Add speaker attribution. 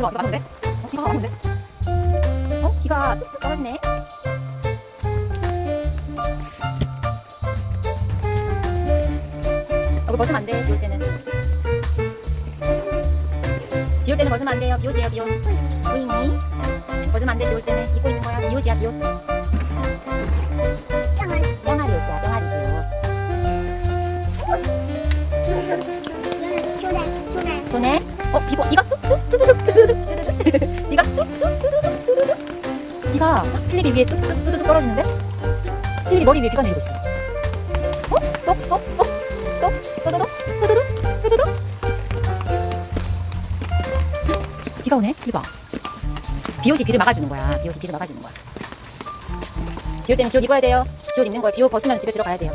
Speaker 1: 와, 이거 왔는데? 어, 비가 왔는데? 어? 비가 뚝뚝 떨어지네. 여기 벗으면 안 돼, 비올 때는. 비올 때는 벗으면 안 돼요. 비옷이에요, 비옷. 보이니? 벗으면 안 돼, 비올 때는. 입고 있는 거야. 비옷이야, 비옷. 뿅아리 옷이야, 뿅아리 비옷. 조네? 어, 뚝뚝 뚜두 비가 필립이 위에 뚝뚝 뚜두둑 떨어지는데? 필립이 머리 위에 비가 내리고 있어. 어? 똑, 똑, 똑, 똑, 뚜두둑, 뚜두둑, 뚜두둑. 비가 오네, 필립아. 비옷이 비를 막아주는 거야. 비옷이 비를 막아주는 거야. 비올 때는 비옷 입어야 돼요. 비옷 입는 거예요. 비옷 벗으면 집에 들어가야 돼요.